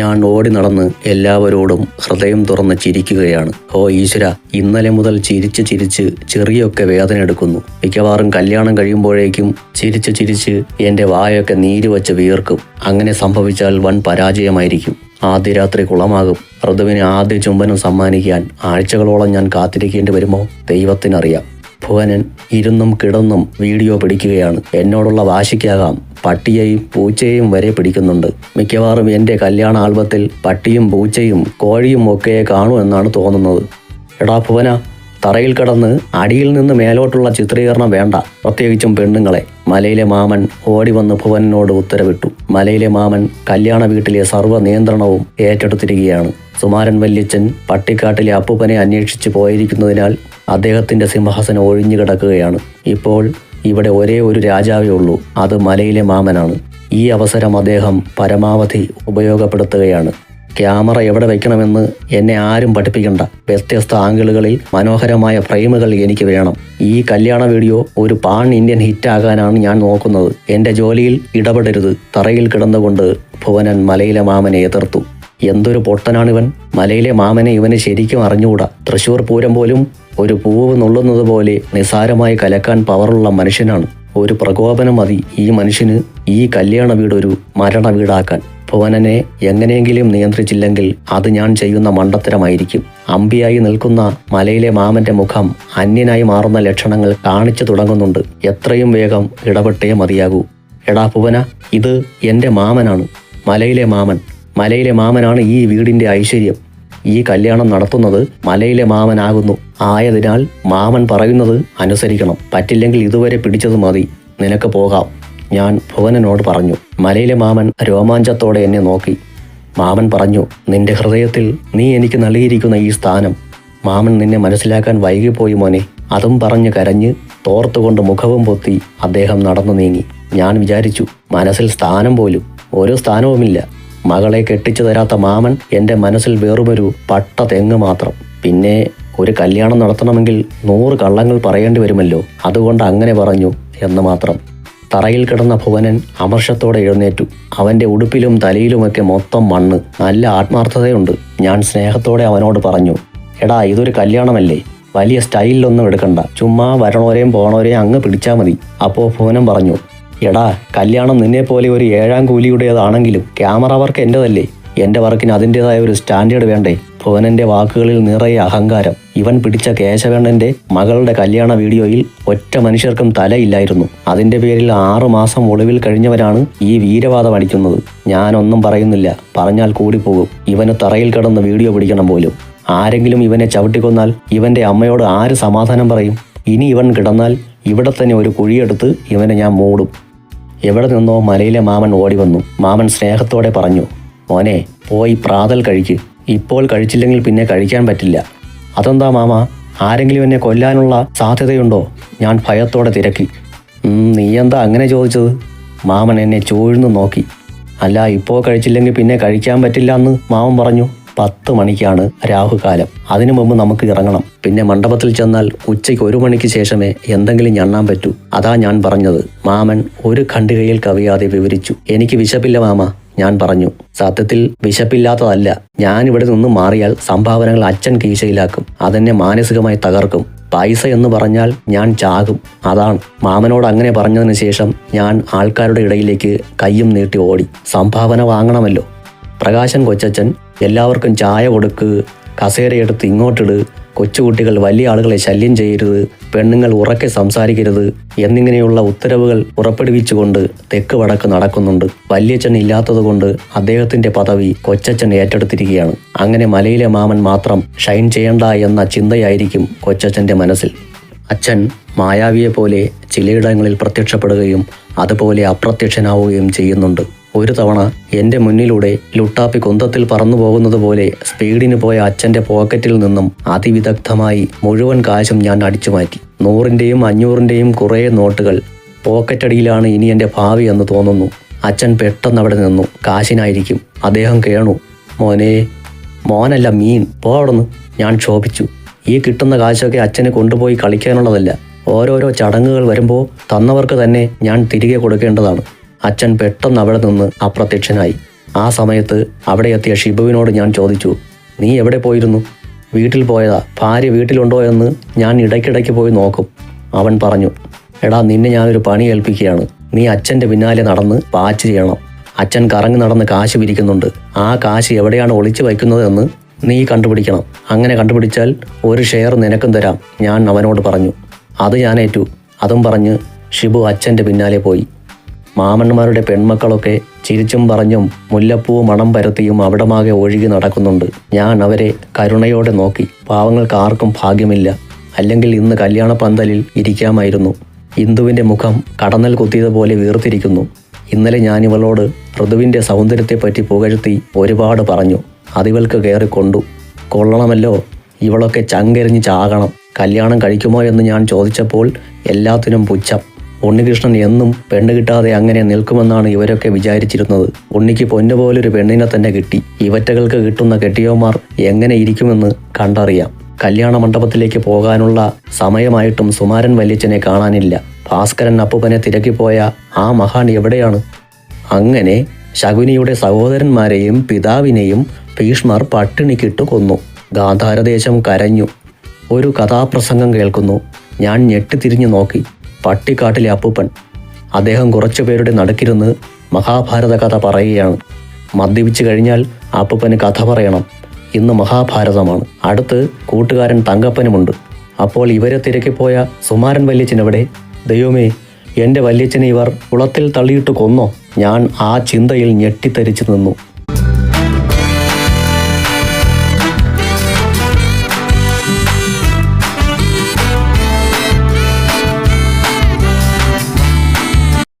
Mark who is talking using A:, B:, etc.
A: ഞാൻ ഓടി നടന്ന് എല്ലാവരോടും ഹൃദയം തുറന്ന് ചിരിക്കുകയാണ്. ഓ ഈശ്വര ഇന്നലെ മുതൽ ചിരിച്ച് ചിരിച്ച് ചെറിയൊക്കെ വേദന എടുക്കുന്നു. മിക്കവാറും കല്യാണം കഴിയുമ്പോഴേക്കും ചിരിച്ച് ചിരിച്ച് എന്റെ വായൊക്കെ നീര് വച്ച് വീർക്കും. അങ്ങനെ സംഭവിച്ചാൽ വൻ പരാജയമായിരിക്കും. ആദ്യ രാത്രി കുളമാകും. ഋതുവിന് ആദ്യ ചുംബനം സമ്മാനിക്കാൻ ആഴ്ചകളോളം ഞാൻ കാത്തിരിക്കേണ്ടി വരുമോ? ദൈവത്തിനറിയാം. ഭുവനൻ ഇരുന്നും കിടന്നും വീഡിയോ പിടിക്കുകയാണ്. എന്നോടുള്ള വാശിക്കാകാം പട്ടിയെയും പൂച്ചയെയും വരെ പിടിക്കുന്നുണ്ട്. മിക്കവാറും എന്റെ കല്യാണ ആൽബത്തിൽ പട്ടിയും പൂച്ചയും കോഴിയും ഒക്കെ കാണൂ എന്നാണ് തോന്നുന്നത്. എടാ ഭുവന തറയിൽ കിടന്ന് അടിയിൽ നിന്ന് മേലോട്ടുള്ള ചിത്രീകരണം വേണ്ട. പ്രത്യേകിച്ചും പെണ്ണുങ്ങളെ. മലയിലെ മാമൻ ഓടി വന്ന് ഭുവനോട് ഉത്തരവിട്ടു. മലയിലെ മാമൻ കല്യാണ വീട്ടിലെ സർവ നിയന്ത്രണവും ഏറ്റെടുത്തിരിക്കുകയാണ്. സുമാരൻ വല്യച്ചൻ പട്ടിക്കാട്ടിലെ അപ്പുപ്പനെ അന്വേഷിച്ചു പോയിരിക്കുന്നതിനാൽ അദ്ദേഹത്തിന്റെ സിംഹാസനം ഒഴിഞ്ഞു കിടക്കുകയാണ്. ഇപ്പോൾ ഇവിടെ ഒരേ ഒരു രാജാവേ ഉള്ളൂ. അത് മലയിലെ മാമനാണ്. ഈ അവസരം അദ്ദേഹം പരമാവധി ഉപയോഗപ്പെടുത്തുകയാണ്. ക്യാമറ എവിടെ വെക്കണമെന്ന് എന്നെ ആരും പഠിപ്പിക്കണ്ട. വ്യത്യസ്ത ആംഗിളുകളിൽ മനോഹരമായ ഫ്രെയിമുകൾ എനിക്ക് വേണം. ഈ കല്യാണ വീഡിയോ ഒരു പാൺ ഇന്ത്യൻ ഹിറ്റാകാനാണ് ഞാൻ നോക്കുന്നത്. എന്റെ ജോലിയിൽ ഇടപെടരുത്. തറയിൽ കിടന്നുകൊണ്ട് ഭുവനൻ മലയിലെ മാമനെ എതിർത്തു. എന്തൊരു പൊട്ടനാണിവൻ. മലയിലെ മാമനെ ഇവന് ശരിക്കും അറിഞ്ഞുകൂടാ. തൃശൂർ പൂരം പോലും ഒരു പൂവ് നുള്ളുന്നത് പോലെ നിസാരമായി കലക്കാൻ പവറുള്ള മനുഷ്യനാണ്. ഒരു പ്രകോപനം മതി ഈ മനുഷ്യന് ഈ കല്യാണ വീട് ഒരു മരണ വീടാക്കാൻ ഭുവനനെ എങ്ങനെയെങ്കിലും നിയന്ത്രിച്ചില്ലെങ്കിൽ അത് ഞാൻ ചെയ്യുന്ന മണ്ടത്തരമായിരിക്കും. അമ്പിയായി നിൽക്കുന്ന മലയിലെ മാമന്റെ മുഖം അന്യനായി മാറുന്ന ലക്ഷണങ്ങൾ കാണിച്ചു തുടങ്ങുന്നുണ്ട്. എത്രയും വേഗം ഇടപെട്ടേ മതിയാകൂ. എടാ ഭുവന ഇത് എന്റെ മാമനാണ്. മലയിലെ മാമൻ. മലയിലെ മാമനാണ് ഈ വീടിന്റെ ഐശ്വര്യം. ഈ കല്യാണം നടത്തുന്നത് മലയിലെ മാമനാകുന്നു. ആയതിനാൽ മാമൻ പറയുന്നത് അനുസരിക്കണം. പറ്റില്ലെങ്കിൽ ഇതുവരെ പിടിച്ചത് മതി. നിനക്ക് പോകാം. ഞാൻ ഭുവനനോട് പറഞ്ഞു. മലയിലെ മാമൻ രോമാഞ്ചത്തോടെ എന്നെ നോക്കി. മാമൻ പറഞ്ഞു നിന്റെ ഹൃദയത്തിൽ നീ എനിക്ക് നൽകിയിരിക്കുന്ന ഈ സ്ഥാനം. മാമൻ നിന്നെ മനസ്സിലാക്കാൻ വൈകിപ്പോയി മോനെ. അതും പറഞ്ഞ് കരഞ്ഞ് തോർത്തുകൊണ്ട് മുഖവും പൊത്തി അദ്ദേഹം നടന്നു നീങ്ങി. ഞാൻ വിചാരിച്ചു മനസ്സിൽ സ്ഥാനം പോലും ഓരോ സ്ഥാനവുമില്ല. മകളെ കെട്ടിച്ചു തരാത്ത മാമൻ എന്റെ മനസ്സിൽ വേറുമൊരു പട്ട തെങ്ങ് മാത്രം. പിന്നെ ഒരു കല്യാണം നടത്തണമെങ്കിൽ നൂറ് കള്ളങ്ങൾ പറയേണ്ടി വരുമല്ലോ. അതുകൊണ്ട് അങ്ങനെ പറഞ്ഞു എന്ന് മാത്രം. തറയിൽ കിടന്ന ഭുവനൻ അമർഷത്തോടെ എഴുന്നേറ്റു. അവന്റെ ഉടുപ്പിലും തലയിലുമൊക്കെ മൊത്തം മണ്ണ്. നല്ല ആത്മാർത്ഥതയുണ്ട്. ഞാൻ സ്നേഹത്തോടെ അവനോട് പറഞ്ഞു എടാ ഇതൊരു കല്യാണമല്ലേ? വലിയ സ്റ്റൈലിലൊന്നും എടുക്കണ്ട. ചുമ്മാ വരണോരെയും പോണോരെയും അങ്ങ് പിടിച്ചാൽ മതി. അപ്പോൾ ഭുവനം പറഞ്ഞു എടാ കല്യാണം നിന്നെ പോലെ ഒരു ഏഴാം കൂലിയുടേതാണെങ്കിലും ക്യാമറ വർക്ക് എന്റെതല്ലേ എന്റെ വർക്കിന് അതിന്റെതായ ഒരു സ്റ്റാൻഡേർഡ് വേണ്ടേ? ഭുവനന്റെ വാക്കുകളിൽ നിറയെ അഹങ്കാരം. ഇവൻ പിടിച്ച കേശവേണ്ണന്റെ മകളുടെ കല്യാണ വീഡിയോയിൽ ഒറ്റ മനുഷ്യർക്കും തലയില്ലായിരുന്നു. അതിന്റെ പേരിൽ ആറു മാസം ഒളിവിൽ കഴിഞ്ഞവരാണ് ഈ വീരവാദം അടിക്കുന്നത്. ഞാനൊന്നും പറയുന്നില്ല. പറഞ്ഞാൽ കൂടിപ്പോകും. ഇവന് തറയിൽ കിടന്ന് വീഡിയോ പിടിക്കണം പോലും. ആരെങ്കിലും ഇവനെ ചവിട്ടിക്കൊന്നാൽ ഇവന്റെ അമ്മയോട് ആര് സമാധാനം പറയും? ഇനി ഇവൻ കിടന്നാൽ ഇവിടെ തന്നെ ഒരു കുഴിയെടുത്ത് ഇവനെ ഞാൻ മൂടും. എവിടെ നിന്നോ മലയിലെ മാമൻ ഓടി വന്നു. മാമൻ സ്നേഹത്തോടെ പറഞ്ഞു മോനെ പോയി പ്രാതൽ കഴിക്ക്. ഇപ്പോൾ കഴിച്ചില്ലെങ്കിൽ പിന്നെ കഴിക്കാൻ പറ്റില്ല. അതെന്താ മാമ? ആരെങ്കിലും എന്നെ കൊല്ലാനുള്ള സാധ്യതയുണ്ടോ? ഞാൻ ഭയത്തോടെ തിരക്കി. നീ എന്താ അങ്ങനെ ചോദിച്ചത്? മാമൻ എന്നെ ചൂഴ്ന്നു നോക്കി. അല്ല ഇപ്പോൾ കഴിച്ചില്ലെങ്കിൽ പിന്നെ കഴിക്കാൻ പറ്റില്ല എന്ന് മാമൻ പറഞ്ഞു. പത്ത് മണിക്കാണ് രാഹുകാലം. അതിനു മുമ്പ് നമുക്ക് ഇറങ്ങണം. പിന്നെ മണ്ഡപത്തിൽ ചെന്നാൽ ഉച്ചയ്ക്ക് ഒരു മണിക്ക് ശേഷമേ എന്തെങ്കിലും ഞണ്ണാൻ പറ്റൂ. അതാ ഞാൻ പറഞ്ഞത്. മാമൻ ഒരു ഖണ്ഡികയിൽ കവിയാതെ വിവരിച്ചു. എനിക്ക് വിശപ്പില്ല മാമ. ഞാൻ പറഞ്ഞു. സത്യത്തിൽ വിശപ്പില്ലാത്തതല്ല. ഞാൻ ഇവിടെ നിന്ന് മാറിയാൽ സംഭാവനകൾ അച്ഛൻ കീശയിലാക്കും. അതെന്നെ മാനസികമായി തകർക്കും. പൈസ എന്ന് പറഞ്ഞാൽ ഞാൻ ചാകും. അതാണ്. മാമനോട് അങ്ങനെ പറഞ്ഞതിന് ശേഷം ഞാൻ ആൾക്കാരുടെ ഇടയിലേക്ക് കയ്യും നീട്ടി ഓടി. സംഭാവന വാങ്ങണമല്ലോ. പ്രകാശൻ കൊച്ചച്ഛൻ എല്ലാവർക്കും ചായ കൊടുക്ക് കസേരയെടുത്ത് ഇങ്ങോട്ടിട് കൊച്ചുകുട്ടികൾ വലിയ ആളുകളെ ശല്യം ചെയ്യരുത് പെണ്ണുങ്ങൾ ഉറക്കെ സംസാരിക്കരുത് എന്നിങ്ങനെയുള്ള ഉത്തരവുകൾ പുറപ്പെടുവിച്ചുകൊണ്ട് തെക്ക് വടക്ക് നടക്കുന്നുണ്ട്. വല്യച്ഛൻ ഇല്ലാത്തതുകൊണ്ട് അദ്ദേഹത്തിന്റെ പദവി കൊച്ചച്ഛൻ ഏറ്റെടുത്തിരിക്കുകയാണ്. അങ്ങനെ മലയിലെ മാമൻ മാത്രം ഷൈൻ ചെയ്യണ്ട എന്ന ചിന്തയായിരിക്കും കൊച്ചച്ഛന്റെ മനസ്സിൽ. അച്ഛൻ മായാവിയെ പോലെ ചിലയിടങ്ങളിൽ പ്രത്യക്ഷപ്പെടുകയും അതുപോലെ അപ്രത്യക്ഷനാവുകയും ചെയ്യുന്നുണ്ട്. ഒരു തവണ എന്റെ മുന്നിലൂടെ ലുട്ടാപ്പി കുന്തത്തിൽ പറന്നു പോകുന്നത് പോലെ സ്പീഡിന് പോയ അച്ഛന്റെ പോക്കറ്റിൽ നിന്നും അതിവിദഗ്ധമായി മുഴുവൻ കാശും ഞാൻ അടിച്ചു മാറ്റി. നൂറിന്റെയും അഞ്ഞൂറിന്റെയും കുറേ നോട്ടുകൾ പോക്കറ്റടിയിലാണ് ഇനി എന്റെ ഭാവി എന്ന് തോന്നുന്നു. അച്ഛൻ പെട്ടെന്ന് അവിടെ നിന്നു. കാശിനായിരിക്കും. അദ്ദേഹം കേണു. മോനെ മോനല്ല മീൻ. പോ ഞാൻ ക്ഷോഭിച്ചു. ഈ കിട്ടുന്ന കാശൊക്കെ അച്ഛന് കൊണ്ടുപോയി കളിക്കാനുള്ളതല്ല. ഓരോരോ ചടങ്ങുകൾ വരുമ്പോൾ തന്നവർക്ക് തന്നെ ഞാൻ തിരികെ കൊടുക്കേണ്ടതാണ്. അച്ഛൻ പെട്ടെന്ന് അവിടെ നിന്ന് അപ്രത്യക്ഷനായി. ആ സമയത്ത് അവിടെ എത്തിയ ഷിബുവിനോട് ഞാൻ ചോദിച്ചു നീ എവിടെ പോയിരുന്നു? വീട്ടിൽ പോയതാ. ഭാര്യ വീട്ടിലുണ്ടോ എന്ന് ഞാൻ ഇടയ്ക്കിടയ്ക്ക് പോയി നോക്കും. അവൻ പറഞ്ഞു എടാ നിന്നെ ഞാനൊരു പണി ഏൽപ്പിക്കുകയാണ്. നീ അച്ഛന്റെ പിന്നാലെ നടന്ന് വാച്ച് ചെയ്യണം. അച്ഛൻ കറങ്ങി നടന്ന് കാശ് പിരിക്കുന്നുണ്ട്. ആ കാശ് എവിടെയാണ് ഒളിച്ചു വയ്ക്കുന്നതെന്ന് നീ കണ്ടുപിടിക്കണം. അങ്ങനെ കണ്ടുപിടിച്ചാൽ ഒരു ഷെയർ നിനക്കും തരാം ഞാൻ അവനോട് പറഞ്ഞു. അത് ഞാൻ ഏറ്റു. അതും പറഞ്ഞ് ഷിബു അച്ഛന്റെ പിന്നാലെ പോയി. മാമന്മാരുടെ പെൺമക്കളൊക്കെ ചിരിച്ചും പറഞ്ഞും മുല്ലപ്പൂവും മണം പരത്തിയും അവിടമാകെ ഒഴുകി നടക്കുന്നുണ്ട്. ഞാൻ അവരെ കരുണയോടെ നോക്കി. പാവങ്ങൾക്ക് ആർക്കും ഭാഗ്യമില്ല. അല്ലെങ്കിൽ ഇന്ന് കല്യാണ പന്തലിൽ ഇരിക്കാമായിരുന്നു. ഇന്ദുവിന്റെ മുഖം കടന്നൽ കുത്തിയതുപോലെ വീർത്തിരിക്കുന്നു. ഇന്നലെ ഞാൻ ഇവളോട് ഋതുവിന്റെ സൗന്ദര്യത്തെപ്പറ്റി പുകഴ്ത്തി ഒരുപാട് പറഞ്ഞു. അതിവൾക്ക് കയറി കൊണ്ടു. കൊള്ളണമല്ലോ. ഇവളൊക്കെ ചങ്കരിഞ്ഞ് ചാകണം. കല്യാണം കഴിക്കുമോ എന്ന് ഞാൻ ചോദിച്ചപ്പോൾ എല്ലാത്തിനും പുച്ഛം. ഉണ്ണികൃഷ്ണൻ എന്നും പെണ്ണ് കിട്ടാതെ അങ്ങനെ നിൽക്കുമെന്നാണ് ഇവരൊക്കെ വിചാരിച്ചിരുന്നത്. ഉണ്ണിക്ക് പൊന്നുപോലൊരു പെണ്ണിനെ തന്നെ കിട്ടി. ഇവറ്റകൾക്ക് കിട്ടുന്ന കെട്ടിയോമാർ എങ്ങനെ ഇരിക്കുമെന്ന് കണ്ടറിയാം. കല്യാണ മണ്ഡപത്തിലേക്ക് പോകാനുള്ള സമയമായിട്ടും സുമാരൻ വല്യച്ഛനെ കാണാനില്ല. ഭാസ്കരൻ അപ്പുപ്പനെ തിരക്കിപ്പോയ ആ മഹാൻ എവിടെയാണ്? അങ്ങനെ ശകുനിയുടെ സഹോദരന്മാരെയും പിതാവിനെയും ഭീഷ്മർ പട്ടിണിക്കിട്ട് കൊന്നു. ഗാന്ധാരദേശം കരഞ്ഞു. ഒരു കഥാപ്രസംഗം കേൾക്കുന്നു. ഞാൻ ഞെട്ടിത്തിരിഞ്ഞു നോക്കി. പട്ടിക്കാട്ടിലെ അപ്പൂപ്പൻ. അദ്ദേഹം കുറച്ചു പേരുടെ നടുക്കിരുന്ന് മഹാഭാരത കഥ പറയുകയാണ്. മദ്യപിച്ചു കഴിഞ്ഞാൽ അപ്പൂപ്പന് കഥ പറയണം. ഇന്ന് മഹാഭാരതമാണ്. അടുത്ത് കൂട്ടുകാരൻ തങ്കപ്പനുമുണ്ട്. അപ്പോൾ ഇവരെ തിരക്കിപ്പോയ സുമാരൻ വല്യച്ഛനെവിടെ ദൈവമേ എന്റെ വല്യച്ഛനെ ഇവർ കുളത്തിൽ തള്ളിയിട്ട് കൊന്നോ? ഞാൻ ആ ചിന്തയിൽ ഞെട്ടിത്തരിച്ചു നിന്നു.